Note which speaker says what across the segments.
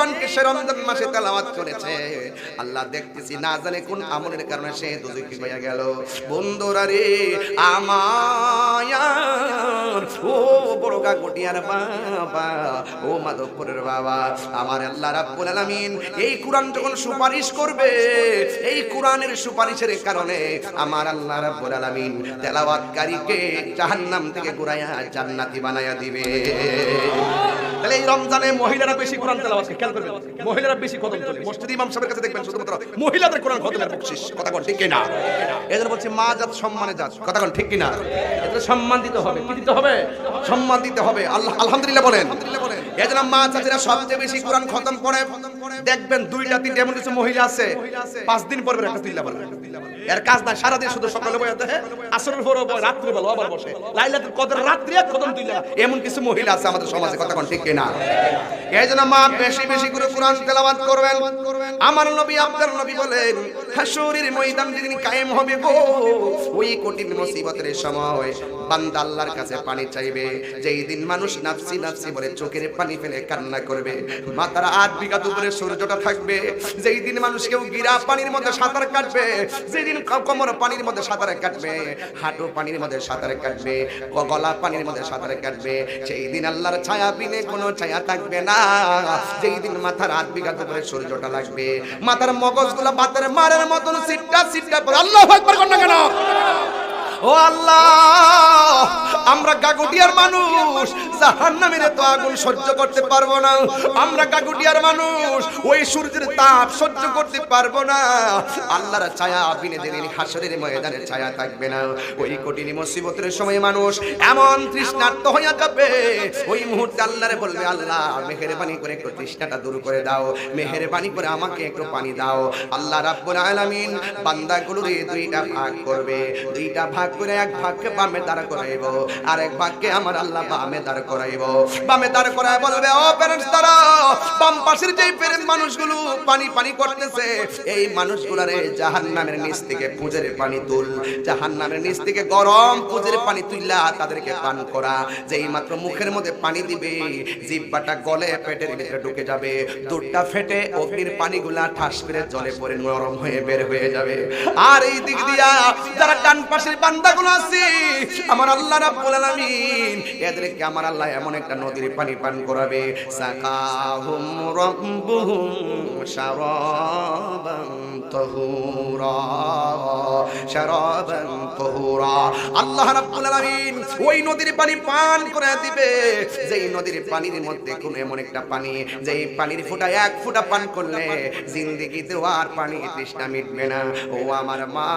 Speaker 1: কোরআনকে সে মাসে তেলাওয়াত করেছে? আল্লাহ দেখতেছি না জানে কোন আমলের কারণে সে দুজকি গেল। বন্ধুরা রে আমায়ার ও বাবা, ও মাধবপুরের বাবা, আমার আল্লাহ রাব্বুল আলামিন এই কোরআন যখন সুপারিশ করবে, এই কোরআনের সুপারিশের কারণে আমার আল্লাহ রাব্বুল আলামিন তেলাওয়াতকারীকে জাহান্নাম থেকে ঘুরাইয়া জান্নাতি বানায়া দিবে। তাহলে এই রমজানে মহিলারা বেশি কোরআন তেলাওয়াত করে খেয়াল করবেন। মহিলারা বেশি কদম তোলে মসজিদ ইমাম সাহেবের কাছে দেখবেন শুধুমাত্র মহিলাদের কোরআন খতমের বকশিস। কথা ঠিক কি না এদের বলছে, মা জাত সম্মানে জাত। কথা ঠিক কি না এদের সম্মান দিতে হবে। কি দিতে হবে? সম্মান দিতে হবে। আল্লাহ, আলহামদুলিল্লাহ বলেন। এজন্য মা চাচিরা সবচেয়ে বেশি কোরআন খতম করে। দেখবেন দুইটা, তিনটা, এমন কিছু মহিলা আছে। পাঁচ দিন পর একটা এর কাজ না সারাদিন শুধু সকালে বয়ে দেখে, আসরের পরে বয় রাত্রে বেলা আবার বসে। লাইলাতুল কদর রাত্রি এক কদম তুইলা এমন কিছু মহিলা আছে আমাদের সমাজে, কথা কোন ঠিক কিনা? এই জন্য মা, বেশি বেশি করে কোরআন তেলাওয়াত করবেন। আমার নবী আপনার নবী বলেন, হাসুরের ময়দান যেদিন কায়েম হবে গো, ওই কঠিন মুসিবতের সময় বান্দা আল্লাহর কাছে পানি চাইবে। যেই দিন মানুষ নাফসি নাফসি বলে চোখের পানি ফেলে কান্না করবে, মাথার আট বিঘা উপরে সূর্যটা থাকবে। যেই দিন মানুষ কেউ গিরা পানির মধ্যে সাঁতার কাটবে যেদিন কোমর পানির মধ্যে সাঁতারে কাটবে, হাঁটু পানির মধ্যে সাঁতারে কাটবে গলা পানির মধ্যে সাঁতারে কাটবে সেই দিন আল্লাহর ছায়া বিনে কোনো ছায়া থাকবে না, যেই দিন মাথার আট বিঘা করে সূর্যটা লাগবে, মাথার মগজগুলো বাতের মারের মতন সিটটা সিটটা পরে আল্লাহ আকবার কর না কেন? ও আল্লাহ, আমরা গাগুটিয়ার মানুষ, জাহান্নামের তো আগুন সহ্য করতে পারব না। আমরা গাগুটিয়ার মানুষ, ওই সূর্যের তাপ সহ্য করতে পারব না। আল্লাহর ছায়া বিনে দিন হাসরের ময়দানে ছায়া থাকবে না। ওই কঠিন মুসিবতের সময় মানুষ এমন তৃষ্ণার্ত হইয়া যাবে। ওই মুহূর্তে আল্লাহরে বলবে, আল্লাহ, মেহেরবানি করে একটু তৃষ্ণাটা দূর করে দাও। মেহেরবানি করে আমাকে একটু পানি দাও। আল্লাহ রাব্বুল আলামিন বান্দাগুলোরে দুইটা ভাগ করবে। দুইটা ভাগ করে এক ভাগকে বামে দাঁড় করাইব আর এক ভাগকে আমার আল্লাহ বামে দাঁড় করাইব। বামে দাঁড় করায় বলবে, ও প্যারেন্টস বাম পাশের মানুষগুলো পানি পানি করতেছে, এই মানুষগুলারে নিচ থেকে পুজের পানি তুল। নিচ থেকে গরম পুজের পানি তুইলা তাদেরকে পান করা। যেই মাত্র মুখের মধ্যে পানি দিবে জিব্বাটা গলে পেটের ভিতরে ঢুকে যাবে। দুধটা ফেটে অগ্নির পানিগুলা ঠাস করে জলে পড়ে নরম হয়ে বের হয়ে যাবে। আর এই দিক দিয়া যারা ডান পাশের বান্দাগুলো আছে। আমার আল্লাহ রাব্বুল আলামিন। এদেরকে আমার আল্লাহ এমন একটা নদীর পানি পান করাবে। সাকাহুম রাব্বুহুম শারাবান তাহুরা। শারাবান তাহুরা আল্লাহ রাব্বুল আলামিন ওই নদীর পানি পান করে দিবে। যেই নদীর পানির মধ্যে কোন এমন একটা পানি, যেই পানির ফোঁটা এক ফোঁটা পান করলে জিন্দেগিতে আর পানি তৃষ্ণা মিটবে না। ও আমার মা,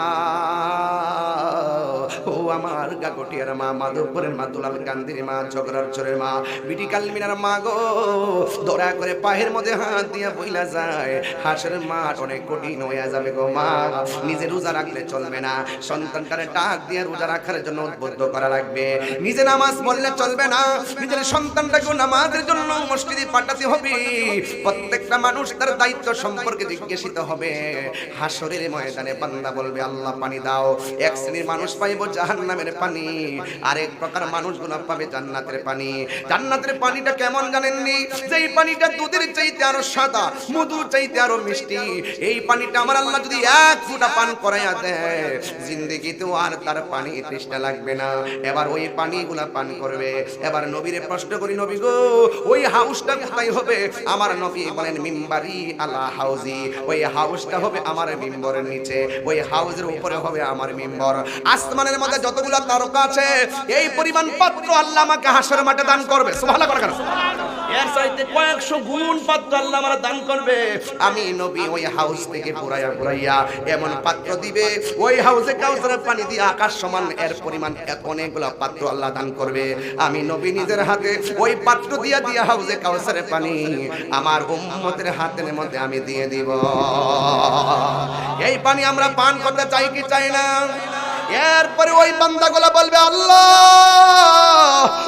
Speaker 1: ও আমার গাগটিয়ার মা, মাধবপুরের মা, দুলাল মা মা মা গো করে পায়ের মধ্যে হাত দিয়া বইলা যায়। হাঁসের মাঠ অনেক কঠিন হয়ে যাবে গো মা। নিজে রোজা রাখলে চলবে না। সন্তানটারে ডাক দিয়ে রোজা রাখার জন্য উদ্বুদ্ধ করা লাগবে। নিজে নামাজ পড়লে চলবে না। নিজের সন্তানটাকে নামাজের জন্য মসজিদে পাঠাতে হবে। প্রত্যেকটা মানুষ তার দায়িত্ব সম্পর্কে জিজ্ঞাসিত হবে। হাসরের ময়দানে বান্দা বলবে, আল্লাহ, পানি দাও। এক শ্রেণির মানুষ পাইব জাহান্নামের পানি। আরেক প্রকার মানুষগুলো পাবে জান্নাতের পানি। জান্নাতের পানিটা কেমন জানেননি? যেই পানিটা দুধের চাইতে আরও সাদা মধু চাইতে আরও মিষ্টি, এই পানিটা আমার আল্লাহ যদি এক ফুটা পান করাইয়া দেয় জিন্দেগিতেও আর তার পানি তৃষ্ণা লাগবে না। এবার ওই পানিগুলা পান করবে। এবার নবীরে প্রশ্ন করি নবী গো ওই হাউসটা কোথায় হবে? আমার নবী বলেন মিম্বারি আলা হাউজি। ওই হাউসটা হবে আমার মিম্বরের নিচে। ওই হাউজের উপরে হবে আমার মিম্বর। আসমানের মধ্যে যতগুলো তারকা আছে এই পরিমাণ পাত্র আল্লাহ আমাকে হাসর মাঠে দান করবে। সুবহানাল্লাহ করে এর চাইতে কয়েকশো গুণ পাত্র আল্লাহ আমার দান করবে। আমি নবী ওই হাউস থেকে পুরাইয়া পুরাইয়া এমন পাত্র দিবে ওই হাউসে কাউসারের পানি দিয়ে আকাশ সমান, এর পরিমাণ অনেকগুলো পাত্র আল্লাহ দান করবে। আমি নবী নিজের হাতে ওই পাত্র দিয়া দিয়া হাউসে কাউসারের পানি আমার উম্মতের হাতের মধ্যে আমি দিয়ে দিব। এই পানি আমরা পান করতে চাই কি চাই না? এরপরে ওই বান্দাগুলা বলবে, আল্লাহ,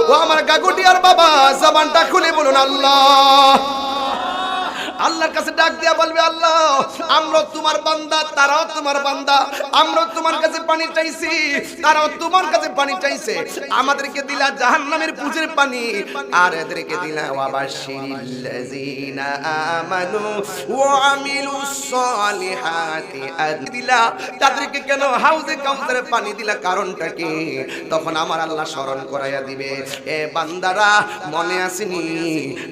Speaker 1: ও আমার গাগুটিয়ার বাবা, জবানটা খুলে বলুন, আল্লাহ। আল্লাহর কাছে ডাক দিয়া বলবে, আল্লাহ, আমরা তোমার বান্দা, তারাও তোমার বান্দা। আমরা তোমার কাছে পানি চাইছি, তারাও তোমার কাছে পানি চাইছে। আমাদেরকে দিলা জাহান্নামের পুজের পানি, আর এদেরকে দিলা ওয়াবাশিরিল্লাযিনা আমানু ওয়া আমিলুস সালিহাতি দিলা তাদেরকে কেন হাউজে কাউসারের পানি দিলা, কারণটা কি? তখন আমার আল্লাহ স্মরণ করাইয়া দিবে, এ বান্দারা, মনে আসেনি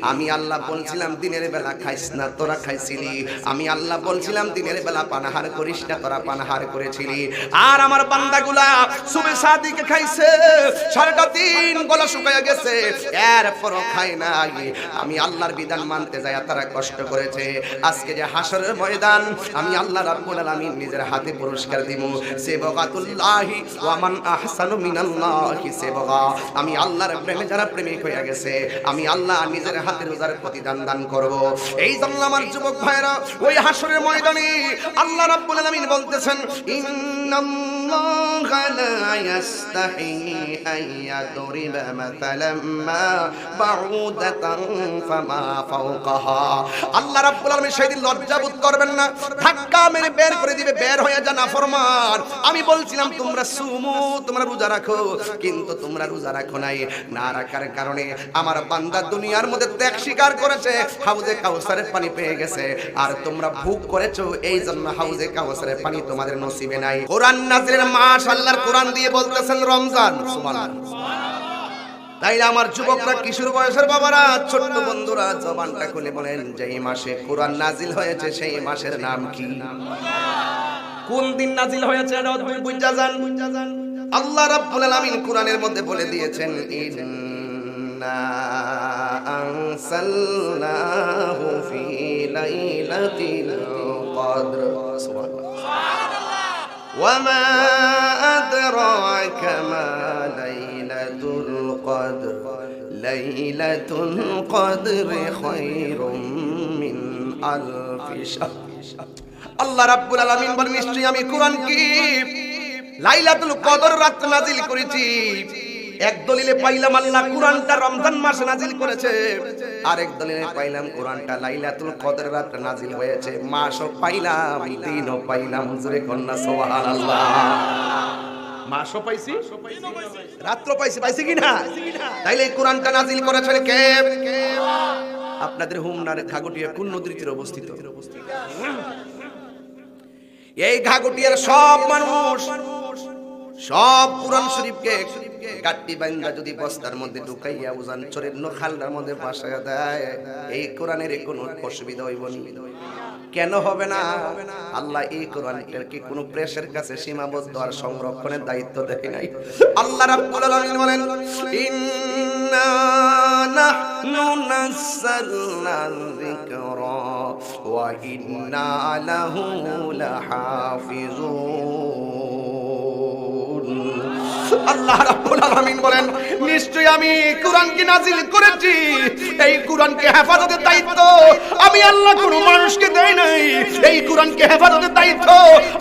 Speaker 1: আমি আল্লাহ বলছিলাম দিনের বেলা খাইস না তোরা খাইছিলি। আমি আল্লাহ বলছিলাম, দিনের বেলা পানাহার করিস না, তোরা পানাহার করেছিলি। আর আমার বান্দাগুলা সুবে সাদিকে খাইছে, সারাটা দিন গলা শুকাইয়া গেছে, এরপরও খায় নাই। আমি আল্লাহর বিধান মানতে যায় তারা কষ্ট করেছে। আজকে যে হাসরের ময়দান, আমি আল্লাহ রাব্বুল আলামিন নিজের হাতে পুরস্কার দিব সেবগাতুল্লাহি ওয়া মান আহসানু মিনাল্লাহি সেবগা। আমি আল্লাহর প্রেমে যারা প্রেমিক হয়ে গেছে, আমি আল্লাহ নিজের হাতে রোজার প্রতিদান দান করব। এই আমার যুবক ভাইরা ওই হাসরের ময়দানে আল্লাহ রাব্বুল আলামিন বলতেছেন ইন্নাল্লাহা লা ইয়াস্তাহি আন ইয়াদরিবা মাতালাম মা বাউদাতান ফামা ফাওকাহা আল্লাহ রাব্বুল আলামিন সেদিন লজ্জা বোধ করবেন না। ধাক্কা মেরে বের করে দিবে, বের হয়ে যা না ফরমান আমি বলছিলাম, তোমরা সুমু, তোমরা রোজা রাখো। কিন্তু তোমরা রোজা রাখো নাই। না রাখার কারণে আমার বান্দা দুনিয়ার মধ্যে ত্যাগ স্বীকার করেছে, হাউজে কাউসারের পানি পেয়ে গেছে। আর তোমরা ভোগ করেছ এই জন্য হাউজে কাউসারের পানি তোমাদের নসিবে নাই। কোরআন নাজিরের মাস কোরআন দিয়ে বলতেছেন রমজান। তাই আমার যুবকরা কিশোর বয়সের বাবারা? ছোট্ট বন্ধুরা জবানটা খুলে বলেন যে, এই মাসে কোরআন নাজিল হয়েছে, সেই মাসের নাম কি? কোন দিন নাজিল হয়েছে, এটা বুঝা যান। আল্লাহ রাব্বুল আলামিন কোরআনের মধ্যে বলে দিয়েছেন, ইন্না আনসালনাহু ফি লাইলাতিল কদর। সুবহানাল্লাহ। وما أدراك ما ليلة القدر ليلة القدر خير من ألف شهر আল্লাহ রাব্বুল আলামিন বলেন নিশ্চয়ই আমি কোরআন কি লাইলাতুল কদর রাত নাজিল করেছি এক দলিলে পাইলাম আল্লাহ কোরআনটা রমজান মাসে নাজিল করেছে। আরেক দলিলে পাইলাম কোরআনটা লাইলাতুল কদর রাত নাজিল হয়েছে। মাসও পাইলাম, দিনও পাইলাম জোরে কন্যা, সুবহানাল্লাহ। মাসও পাইছি রাত্র পাইছি পাইছি কি না? তাইলে কোরআনটা নাজিল করেছেন কে? আপনাদের হুমনার ঘাগটিয়া কোন নদীর তীরে অবস্থিত? এই ঘাগটিয়ার সব মানুষ সব কোরআন শরীফকে গাট্টি বান্দা যদি বস্তার মধ্যে ঢুকাইয়া উজান চরের নখালটার মধ্যে বাসায় দেয়, এই কোরআনের কোনো অসুবিধা হইব কেন হবে না? আল্লাহ এই কোরআনকে কোন প্রেসের কাছে সীমাবদ্ধ আর সংরক্ষণের দায়িত্ব দেয় নাই? আল্লাহ রাব্বুল আলামিন বলেন, ইন্না নাহনু নাযালনা যিকরা ওয়া ইন্না লাহু লাহাফিজুন। আল্লাহ রাব্বুল আলামিন বলেন, নিশ্চয়ই আমি কোরআনকে নাজিল করেছি। এই কোরআনকে হেফাজতের দায়িত্ব আমি আল্লাহ কোনো মানুষকে দেই নাই। এই কোরআনকে হেফাজতের দায়িত্ব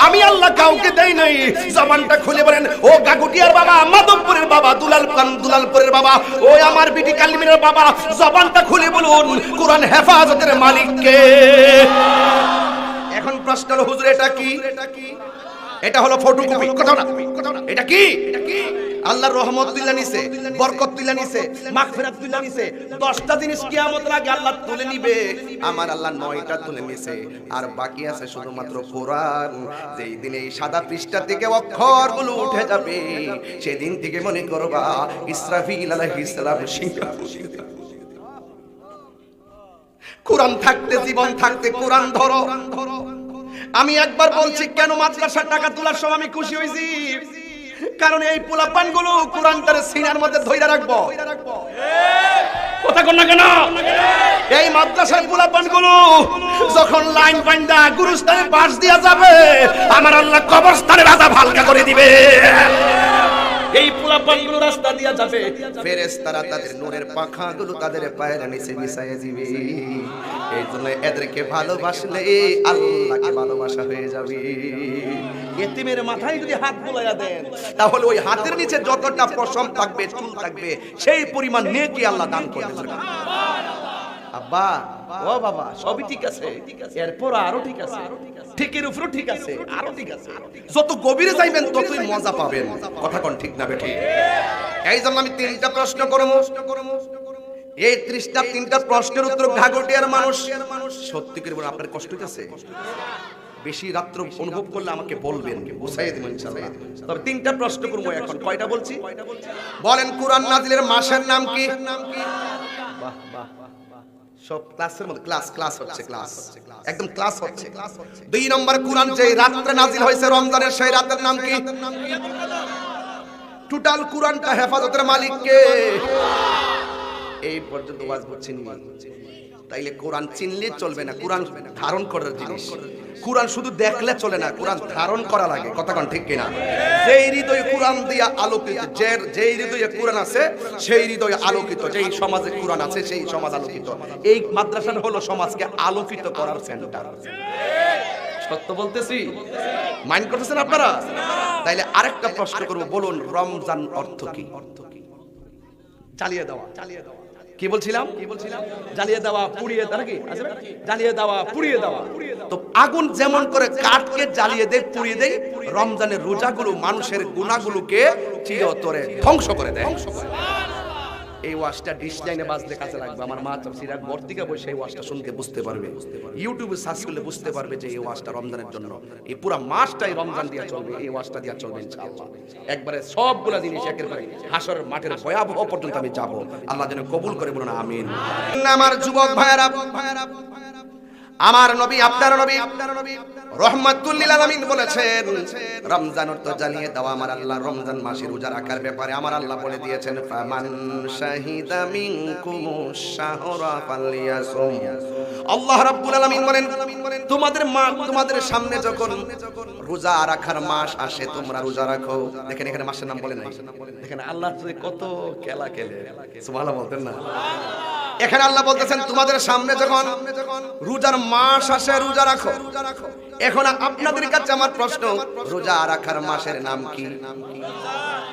Speaker 1: আমি আল্লাহ কাউকে দেই নাই। জবানটা খুলে বলেন, ও গাগুটিয়ার বাবা, মাধবপুরের বাবা, দুলাল খান দুলালপুরের বাবা, ও আমার বিটি কালিমিনের বাবা, জবানটা খুলে বলুন, কোরআন হেফাজতের মালিককে। এখন প্রশ্ন হলো, হুজুর এটা কি এটা কি? এটা হলো ফটোকপি। কথা না। এটা কি? আল্লাহর রহমত তুলে নিছে বরকত তুলে নিছে মাগফিরাত তুলে নিছে। 10টা জিনিস কিয়ামত আগে আল্লাহ তুলে নিবে। আমার আল্লাহ 9টা তুলে নিছে। আর বাকি আছে শুধুমাত্র কোরআন। যেই দিনে এই সাদা পৃষ্ঠা থেকে অক্ষরগুলো উঠে যাবে সেদিন থেকে মনে করবা ইসরাফিল আলাইহিস সালাম সিংহ। কোরআন থাকতে জীবন থাকতে কোরআন ধরো। আমি একবার বলছি কেন মাদ্রাসার টাকা তোলার সময় আমি খুশি হয়েছি কারণ এই পোলাপানগুলো কোরআনটার সিনার মধ্যে ধইরা রাখব। কথা কন না কেন? এই মাদ্রাসার পোলাপানগুলো যখন লাইন পাইন্দা গুরুস্থানে পাশ দিয়া যাবে আমার আল্লাহ কবরস্থানে রাজা হালকা করে দিবে। এই পোলাপানগুলো রাস্তা দিয়া যাবে। ফেরেশতারা তাদের নূরের পাখাগুলো তাদের পায়ের নিচে বিছাইয়ে দিবে। এই জন্য এদেরকে ভালোবাসলে আল্লাহকে ভালোবাসা হয়ে যাবে। এতিমের মাথায় যদি হাত বুলাইয়া দেন। তাহলে ওই হাতের নিচে যতটা পশম থাকবে চুল থাকবে সেই পরিমাণ নেকি আল্লাহ দান করবে
Speaker 2: আব্বা ও বাবা, সবই ঠিক আছে। এরপর আরও ঠিক আছে। ঠিকের উপরও ঠিক আছে। আরও ঠিক আছে।
Speaker 1: যত গভীরে যাইবেন, ততই মজা পাবেন। কথা কোন ঠিক না বেঠি? এই জন্য আমি তিনটা প্রশ্ন করব। এই তিনটা প্রশ্নের উত্তর ঘাগটিয়ার মানুষ সত্যি করে আপনার কষ্ট হইতেছে? বেশি রাত্র অনুভব করলে আমাকে বলবেন, বুঝাই তবে তিনটা প্রশ্ন করব এখন। কয়টা বলছি? বলেন, কোরআন নাজিলের মাসের নাম কি? বাহ বাহ। সব ক্লাসের মধ্যে ক্লাস ক্লাস হচ্ছে ক্লাস একদম ক্লাস হচ্ছে। দুই নম্বর কোরআন যে রাত্রে নাজিল হয়েছে রমজানের সেই রাতের নাম কি? টোটাল কোরআনটা হেফাজতের মালিক কে এই পর্যন্ত ওয়াজ বুঝছেন তাইলে কোরআন চিনলে চলবে না। কোরআন ধারণ করার জিনিস। কোরআন শুধু দেখলে চলে না, কোরআন ধারণ করা লাগে। কোন ঠিক কিনা? যেই হৃদয়ে কোরআন দিয়া আলোকিত, যে, যেই হৃদয়ে কোরআন আছে, সেই হৃদয়ে আলোকিত। যেই সমাজে কোরআন আছে, সেই সমাজ আলোকিত। এই মাদ্রাসা হলো সমাজকে আলোকিত করার সেন্টার সত্য বলতেছি? মাইন্ড করতেছেন আপনারা? তাইলে আরেকটা প্রশ্ন করব, বলুন, রমজান অর্থ কি অর্থ কি? চালিয়ে দেওয়া চালিয়ে দেওয়া। কি বলছিলাম? কি বলছিলাম জ্বালিয়ে দেওয়া, পুড়িয়ে দেওয়া কি? জ্বালিয়ে দেওয়া, পুড়িয়ে দেওয়া। তো আগুন যেমন করে কাঠকে জ্বালিয়ে দেয়, পুড়িয়ে দেয়, রমজানের রোজাগুলো মানুষের গুণাগুলোকে চিরতরে ধ্বংস করে দেয়। এই ওয়াশটা ডিশ লাইনে বাজলে কাজে লাগবে। আমার মা চাষিরা বর্তিকা বসে এই ওয়াশটা শুনতে বুঝতে পারবে। ইউটিউবে সার্চ করলে বুঝতে পারবে যে এই ওয়াশটা রমজানের জন্য। এই পুরো মাসটাই রমজান দিয়া চলবে, এই ওয়াশটা দিয়া চলবে ইনশাআল্লাহ। একবারে সবগুলা জিনিস একেবারে হাসর মাঠের ভয়াবহ পর্যন্ত আমি যাব। আল্লাহ যেন কবুল করে বলুন আমিন। আমার যুবক ভাইয়েরা আমার নবী, আপনার নবী রহমাতুল্লিল আলামিন বলেছেন, রমজান জানিয়ে দাও আমার আল্লাহ, রমজান মাসে রোজা রাখার ব্যাপারে আমার আল্লাহ বলে দিয়েছেন, ফামান শাহিদা মিনকুম শাহরা ফালিয়াসুম। আল্লাহ রাব্বুল আলামিন বলেন, তোমাদের মা, তোমাদের সামনে যখন রোজা রাখার মাস আসে, তোমরা রোজা রাখো। দেখেন এখানে মাসের নাম বলে নাই। দেখেন আল্লাহ যে কত খেলা খেলে। সুবহানাল্লাহ বলতেন না। এখানে আল্লাহ বলতেছেন, তোমাদের সামনে যখন রোজার মাস আসে, রোজা রাখো। এখন আপনাদের কাছে আমার প্রশ্ন, রোজা রাখার মাসের নাম কি?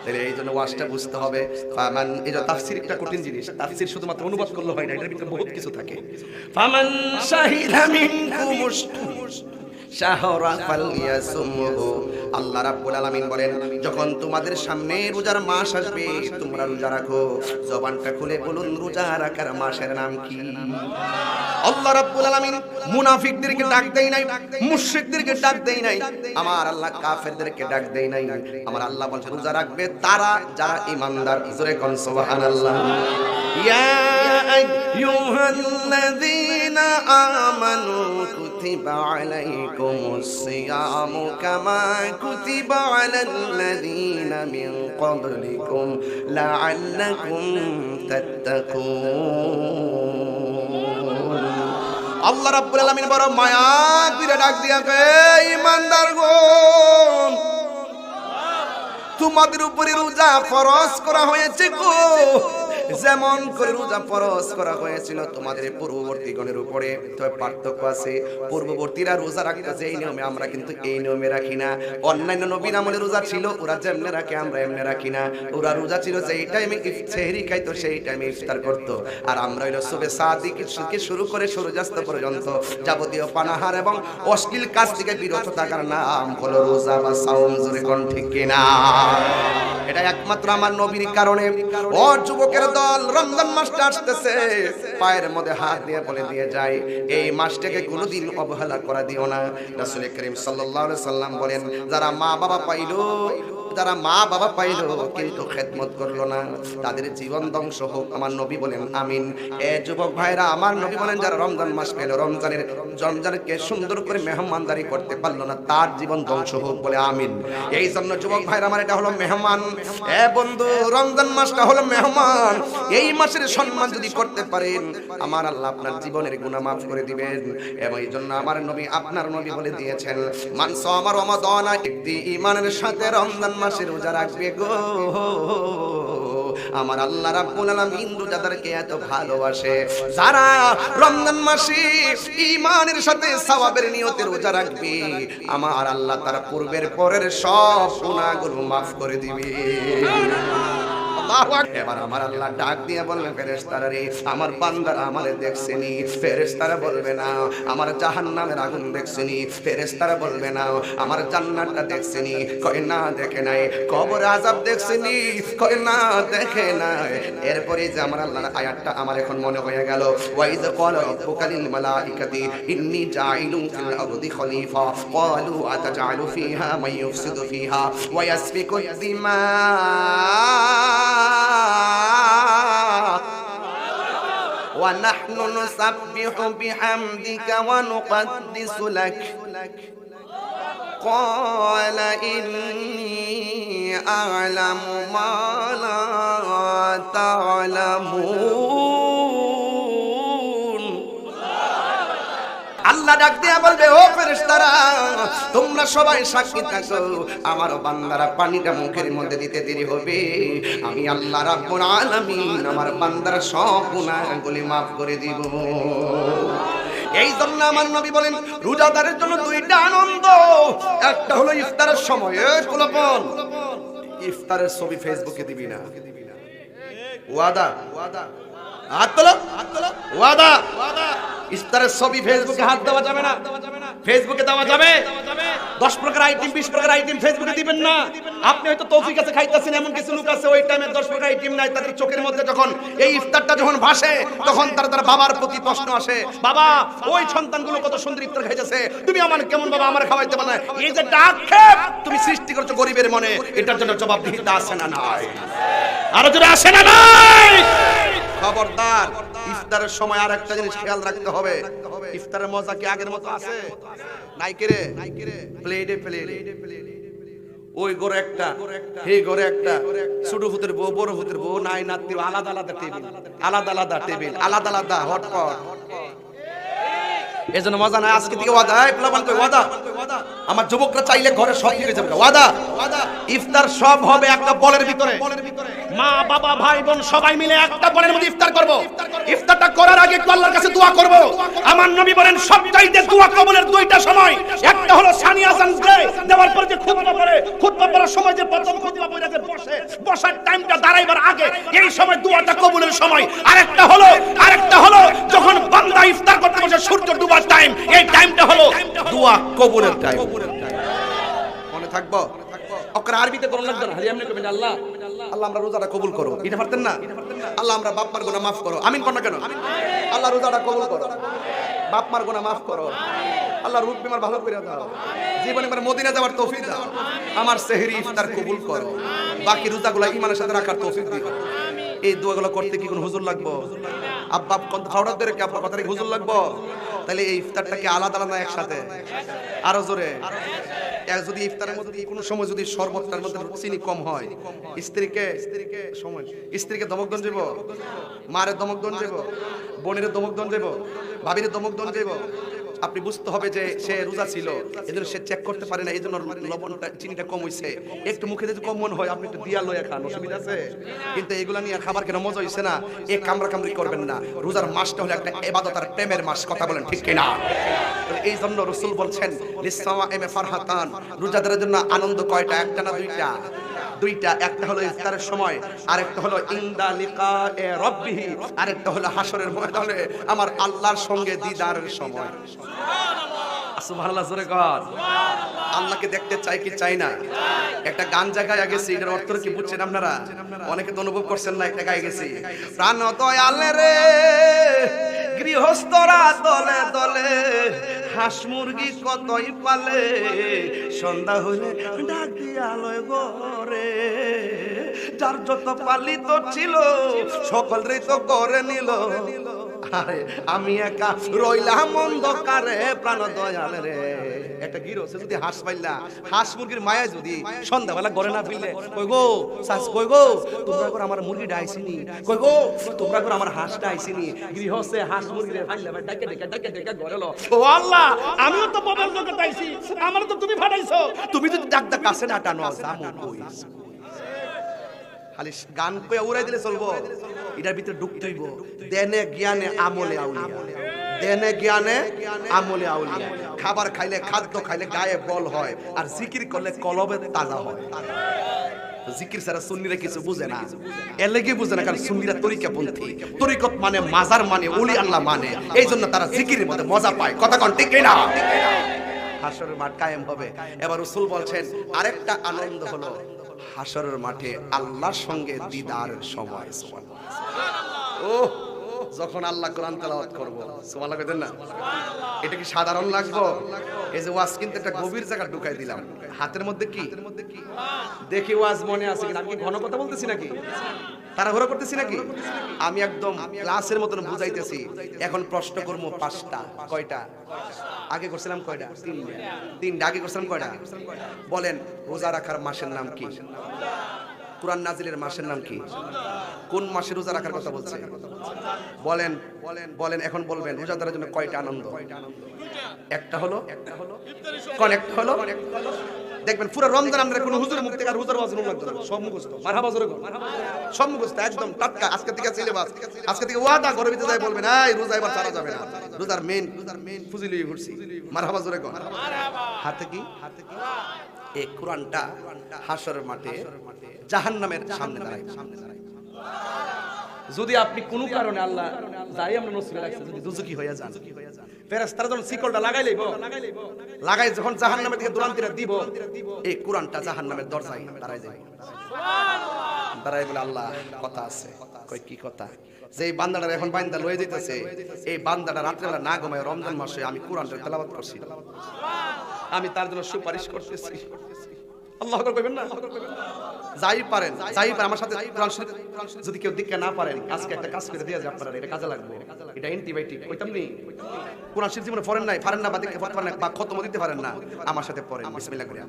Speaker 1: তাহলে এই জন্য ওয়াজটা বুঝতে হবে। ফামান যে তাফসির একটা কঠিন জিনিস, তাফসির শুধুমাত্র অনুবাদ করলে হয় না, এটার ভিতরে বহুত কিছু থাকে। ফামান শাহিদা মিনকুম আল্লাহ রাব্বুল আলামিন বলেন, যখন তোমাদের সামনে রোজার মাস আসবে, তোমরা রোজা রাখো। জবানটা খুলে বলুন, রোজা রাখার মাসের নাম কি? আল্লাহ রাব্বুল আলামিন মুনাফিকদেরকে ডাক দেয় নাই, মুশরিকদেরকে ডাক দেয় নাই, আমার আল্লাহ কাফেরদেরকে ডাক দেয় নাই। আমার আল্লাহ বলছে রোজা রাখবে তারা যারা ঈমানদার। জোরে কোন, সুবহানাল্লাহ। ইয়া আমানু কুতিবা আলাইকুমুস সিয়ামু কামা কুতিবা আলাল্লাযীনা মিন ক্বাবলিকুম লাআল্লাকুম মায়া করে ডাক দিয়া কয় ইমানদার গো, তোমাদের উপরে রোজা ফরজ করা হয়েছে গো। যেমন করে রোজা ফরজ করা হয়েছিল তোমাদের পূর্ববর্তী গণের উপরে, তবে পার্থক্য আছে। পূর্ববর্তীরা রোজা রাখতো যে নিয়মে, আমরা কিন্তু এই নিয়মে রাখি না। অন্যান্য নবীন আমলে রোজা ছিল, ওরা যেমনে রাখে, আমরা এমনি রাখি না। ওরা রোজা ছিল যে এই টাইমে সেহরি খাইতো, সেই টাইমে ইফতার করতো। আর আমরা হইল সবে সাদি থেকে শুরু করে সূর্যাস্ত পর্যন্ত যাবতীয় পানাহার এবং অশ্লীল কাজ থেকে বিরত থাকার নাম হলো রোজা বা সাওম, জোরে কোন ঠিক কিনা। এটা একমাত্র আমার নবীর কারণে। ও যুবকের দল রমজান মাসটা আসতেছে। পায়ের মধ্যে হাত দিয়ে বলে দিয়ে যায়, এই মাসটাকে কোনোদিন অবহেলা করা দিও না। রাসুল করিম আলাইহি সাল্লাম বলেন, যারা মা বাবা পাইলো যারা মা বাবা পাইলো কিন্তু খেদমত করল না। তাদের জীবন ধ্বংস হোক, আমার নবী বলেন, আমিন। এ যুবক ভাইরা, আমার নবী বলেন, যারা রমজান মাস পেল, রমজানের রমজানকে সুন্দর করে মেহমানদারি করতে পারল না, তার জীবন ধ্বংস হোক বলে আমিন। এই জন্য যুবক ভাইরা, আমার এটা হলো মেহমান। এ বন্ধু, রমজান মাসটা হলো মেহমান। এই মাসের সম্মান যদি করতে পারেন, আমার আল্লাহ আপনার জীবনের গুণা মাফ করে দিবেন। এবং এই জন্য আমার নবী আপনার নবী বলে দিয়েছেন মানস আমার রমাদানা ইমানের সাথে রমজান মাসে রোজা রাখবে গো আমার আল্লাহ রাব্বুল আলামিন রোজাদারকে এত ভালোবাসে যারা রমজান মাসে ঈমানের সাথে সওয়াবের নিয়তে রোজা রাখবে, আমার আল্লাহ তার পূর্বের পরের সব গুনাহগুলো মাফ করে দিবে
Speaker 2: আকবার।
Speaker 1: আমার আল্লাহ আমার দেখছেনি। ফেরেস্তারা বলবে না, আমার জাহান আগুন দেখছেনি। ফেরেস্তারা বলবে না, আমার জান্নাতটা দেখছেনি। কয় দেখে নাই। কবর আজাব দেখছেনি। কয় দেখে নাই। এরপরে যে আমার আল্লাহর আয়াতটা আমার এখন মনে হয়ে গেল, ওয়াইজ ক্বাল রাব্বুকালিল মালাইকাতি, ইন্নী জাইলুন ফিল আরদি খলিফা, ক্বালু আতাজআলু ফিহা মান ইউফসিদু ফিহা ওয়া ইয়াসফিকু ونحن نسبح بحمدك ونقدس لك. قال إني أعلم ما لا تعلمون. ডাক দিয়া বলবে, ও ফেরেশতারা, তোমরা সবাই সাক্ষী থাকো। আমার বান্দারা পানিটা মুখের মধ্যে দিতে দেরি হবে। আমি আল্লাহ রাব্বুল আলামিন আমার বান্দারা সব গুনাহগুলি maaf করে দিব। এই জন্য আমার নবী বলেন, রোজাদারের জন্য দুইটা আনন্দ। একটা হলো ইফতারের সময়। কোলাপন। ইফতারের ছবি ফেসবুকে দিবি না। ওয়াদা। ওয়াদা হাত তোলো তোলো। ওয়াদা। ইফতারের ছবি ফেসবুকে হাত দেওয়া যাবে না। ফেসবুকে দেওয়া যাবে। দশ প্রকার আইটেম বিশ প্রকার আইটেম ফেসবুকে দিবেন না। আপনি হয়তো তৌফিক আছে, খাইতেছেন, এমন কিছু লোক আছে, ওই টাইমে দশ প্রকার আইটেম নাই, তাদের চোখের মধ্যে যখন এই ইফতারটা যখন ভাসে, তখন তার তার বাবার প্রতি প্রশ্ন আসে, বাবা, ওই সন্তানগুলো কত সুন্দর ইফতার খাইতেছে। তুমি আমার কেমন বাবা, আমার খাওয়াইতে পারে না। এই যে ডাক তুমি সৃষ্টি করছ গরিবের মনে, এটার জন্য জবাবদিহিতা আসে না নাই? আরও জোরে আসে না নাই? খবরদার। ইফতারের সময় আর একটা জিনিস খেয়াল রাখতে হবে। ইফতারের মজা কি আগের মতো আছে? নাই কে রে প্লেটে প্লেটে। ওই ঘরে একটা এই ঘরে একটা। ছোট ফুতের বউ, বড় ফুতের বউ, নাই নাতি, আলাদা আলাদা টেবিল। আলাদা আলাদা টেবিল, আলাদা আলাদা, হটপট। এজন্য মজা নাই, আজকে থেকে ওয়াদা, এই, প্লাবান কই, ওয়াদা? আমার যুবকরা চাইলে ঘরে সব নিয়ে যাবে ওয়াদা? ইফতার সব হবে একটা বলের ভিতরে। মা, বাবা, ভাই, বোন, সবাই মিলে একটা বলের মধ্যে ইফতার করব। ইফতারটা করার আগে একটু আল্লাহর কাছে দোয়া করব। আমার নবী বলেন, সবচাইতে দোয়া কবুলের দুইটা সময়। একটা হলো সানি দেয় দেওয়ার পর যে খুতবা পড়ে, খুতবা পড়ার সময় যে প্রথম খুতবা পড়ে যে বসে, বসার টাইমটা দাঁড়াইবার আগে এই সময় দোয়াটা কবুলের সময়। আরেকটা হলো আরেকটা হলো, যখন বান্দা ইফতার করতে বসে সূর্য ডুবার টাইম এই টাইমটা হলো দোয়া কবুলের। টাইম মনে থাকব? ওকে আরবিতে করুন লাগবে না? হারিয়ে কবেন আল্লাহ। আল্লাহ আমরা রোজাটা কবুল করো। এটা পারতেন না? আল্লাহ আমরা বাপ মার গুনাহ মাফ করো। আমিন কোন কেন? আল্লাহ রোজাটা কবুল করো। বাপ মার গুনাহ মাফ করো। আল্লাহ রূপ বিমার ভালো করে দাও। জীবনে আমার মদিনা যাওয়ার তৌফিক দাও। আমার সেহরি ইফতার কবুল করো। বাকি রোজাগুলো ইমানের সাথে রাখার তৌফিক দিও। এই দোয়াগুলো করতে কি কোন হুজুর লাগবো? আব্বা ধরে কি আপনার কথা কি হুজুর লাগবো? তাহলে এই ইফতারটাকে আলাদা আলাদা একসাথে? আরও জোরে। যদি ইফতারের মধ্যে কোনো সময় যদি শরবতটার মধ্যে চিনি কম হয়, স্ত্রীকে স্ত্রীকে সময়, স্ত্রীকে দমক দন যাব মায়ের দমক দন যাব বোনের দমক দন যাব ভাবির দমক দন যাব আপনি বুঝতে হবে যে সে রোজা ছিল, এজন্য সে চেক করতে পারে না এই জন্য লবণটা, চিনিটা কম হইছে। একটু মুখে যদি কম মন হয়, আপনি একটু দিয়া লইয়া খান, অসুবিধা আছে? কিন্তু এগুলা নিয়ে খাবার কেন মজা হইছে না, এ কামড়া কামড়ি করবেন না। রোজার মাসটা হলো একটা এবাদত আর প্রেমের মাস, কথা বলেন ঠিক কিনা? এই জন্য রসুল বলছেন লিসামা এমে ফারহাতান। রোজাদারের জন্য আনন্দ কয়টা, একটা না দুইটা? দুইটা একটা হলো ইফতারের সময় আরেকটা হলো ইন্দা লিকা এ রব্বিহি আরেকটা হলো হাসরের ময়দানে আমার আল্লাহর সঙ্গে দিদারের সময়। সুবহানাল্লাহ জোরে কর আল্লাহকে দেখতে চাই কি চাই না? একটা গান জায়গায় গেছি এটার অর্থ কি বুঝছেন আপনারা? অনেকে তো অনুভব করছেন না একটা গায়ে গেছি। প্রাণ দয়ালে রে গৃহস্থরা দলে দলে হাঁস মুরগি কতই পালে? সন্ধ্যা হলে ডাক দিয়া আলোয় গরে যার যত পালিত ছিল সকলরেই তো করে নিল। আরে, আমি একা রইলাম অন্ধকারে প্রাণ দয়াল রে। একটা গিরো, সে যদি হাঁস পাইলা হাঁস মুরগির মায়া যদি সন্ধ্যাবেলা ঘরে না ফিরলে, কই গো শাস কই গো, তোমরা করে আমার মুরগিটা আইছিনি কই গো, তোমরা করে আমার হাঁসটা আইছিনি গৃহস্থে হাঁস মুরগি রে ফাইলা ভাই ডাকে ডাকে ডাকে ডাকে ঘরে লো। ও আল্লাহ, আমিও তো বাবার জগৎ আইছি আমার তো তুমি ফাটাইছো। তুমি যদি ডাক ডাক কাছে না টানো জামু কইস খালি গান কয়ে উড়াই দিলে চলবো। এটার ভিতরে ঢুকতে হইব। দেনে জ্ঞানে আমলে আউলিয়া। দেনে জ্ঞানে আমলে আউলিয়া। খাবার খাইলে, খাদ্য খাইলে গায়ে বল হয় আর জিকির করলে কলবে তাজা হয়। জিকির ছাড়া সুন্নিরা কিছু বুঝে না। এর লেগে বুঝে না কারণ সুন্নিরা তরিকা পন্থী তরিকত মানে মাজার মানে ওলি আল্লাহ মানে। এই জন্য তারা জিকিরের মধ্যে মজা পায়। কথা কন, ঠিক না হাসরের মাঠ কায়েম হবে। এবার রসুল বলছেন, আরেকটা আনন্দ হলো হাসরের মাঠে আল্লাহর সঙ্গে দিদারের সময়। ও যখন আল্লাহ কোরআন তেলাওয়াত করব। সুবহানাল্লাহ কইতেন না? এটা কি সাধারণ লাগবো? এই যে ওয়াজ কিন্তু একটা গভীর জায়গা ঢুকাই দিলাম। হাতের মধ্যে কি? দেখি ওয়াজ মনে আছে কিনা? আমি ঘন কথা বলতেছি নাকি? তারা ঘোরা করতেছি নাকি? আমি একদম ক্লাসের মতন বুঝাইতেছি। এখন প্রশ্ন করব পাঁচটা, কয়টা? আগে করছিলাম কয়টা? তিনটা। আগে করছিলাম কয়টা? বলেন, রোজা রাখার মাসের নাম কি? কোরআন নাজিলের মাসের নাম কি? কোন মাসে রোজা রাখার কথা বলছে? বলেন বলেন বলেন এখন বলবেন রোজাদারের জন্য কয়টা আনন্দ? একটা হলো একটা হলো? হলো দেখবেন পুরো রমজান আমরা কোনো হুজুরের মুখ থেকে আর হুজুর ওয়াজ লাগতো না। সব মুখস্থ, মারহাবা জোরে। সব মুখস্থ, একদম টাটকা, আজকে থেকে সিলেবাস আজকে থেকে ওয়াদা করে ভিতরে যাই বলবেন, এই, রোজা এবার ছাড়া যাবে না। রোজার মেন রোজার মেন ফুজিলি ঘুরছি। মারহাবা জোরে কোন। হাতে কি? হাতে কি এই কোরআনটা হাসরের মাঠে জাহান্নামের সামনে দাঁড়ায় সামনে দাঁড়ায়। যদি আপনি কোনো কারণে আল্লাহ যাই আমরা নসিবে রাখছি যদি দুজকি হয়ে যান। ফেরেশতারা যখন শিকলটা লাগাই লইব, লাগাই যখন জাহান্নামের দিকে দুরান্তিরা দিব, এই কোরআনটা জাহান্নামের দরজায় দাঁড়ায় যাবে দাঁড়াই বলে আল্লাহ, কথা আছে। কই, কি কথা? যে বান্দাটা এখন বান্দা লয়ে যাইতেছে, এই বান্দাটা রাত্রেবেলা না ঘুমায়, রমজান মাসে আমি কোরআনটা তেলাওয়াত করছি। আমি তার জন্য সুপারিশ করতেছি। আল্লাহ না? যাই পারেন যাই পারেন আমার সাথে শরীফ যদি কেউ দেখতে না পারেন আজকে একটা কাজ করে দেয়া যায় আপনারা এটা কাজে লাগবে। এটা অ্যান্টিবায়োটিক কইতাম নি? শরীফ জীবনে পড়েন নাই পারেন না বা দেখতে পারেন না বা খতম দিতে পারেন না আমার সাথে পড়েন বিসমিল্লাহ করে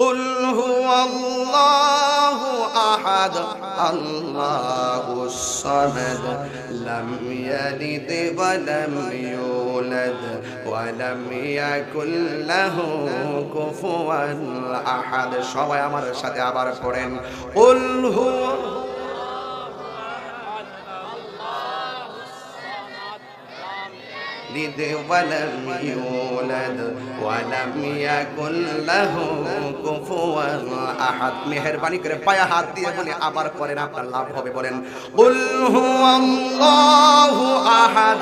Speaker 1: কুল হুয়াল্লাহু আহাদ আল্লাহুস সামাদ লাম ইয়ালিদ ওয়া লাম ইউলাদ ওয়া লাম ইয়াকুল লাহু কুফুয়ান আহাদ। সবাই আমার সাথে আবার পড়েন قل هو يلد ولم يولد ولم يكن له كفوا احد মেহেরবানি করে পায়া হাত দিয়ে বলে আবার করেন আপনার লাভ হবে বলেন قل هو الله احد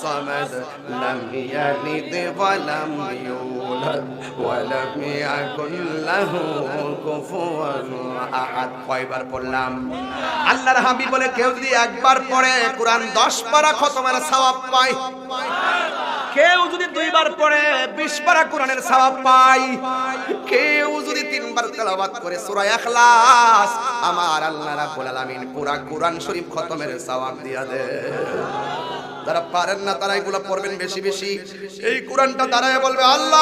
Speaker 1: الصمد لم يلد ولم يولد ولم يكن له كفوا احد কয়বার পড়লাম আল্লাহর হাবিব বলে কেউ যদি একবার পড়ে কোরআন 10 পারা খতমের সওয়াব পায় কেউ যদি দুইবার পড়ে 20 পারা কোরআনের সওয়াব পায় কেউ যদি তিনবার তেলাওয়াত করে সূরা ইখলাস আমার আল্লাহ রাব্বুল আলামিন পুরা কোরআন শরীফ খতমের সওয়াব দিয়া দেয় যারা পারেন না তারা এগুলো পড়বেন বেশি বেশি। এই কোরআনটা দাঁড়ায় বলবে আল্লাহ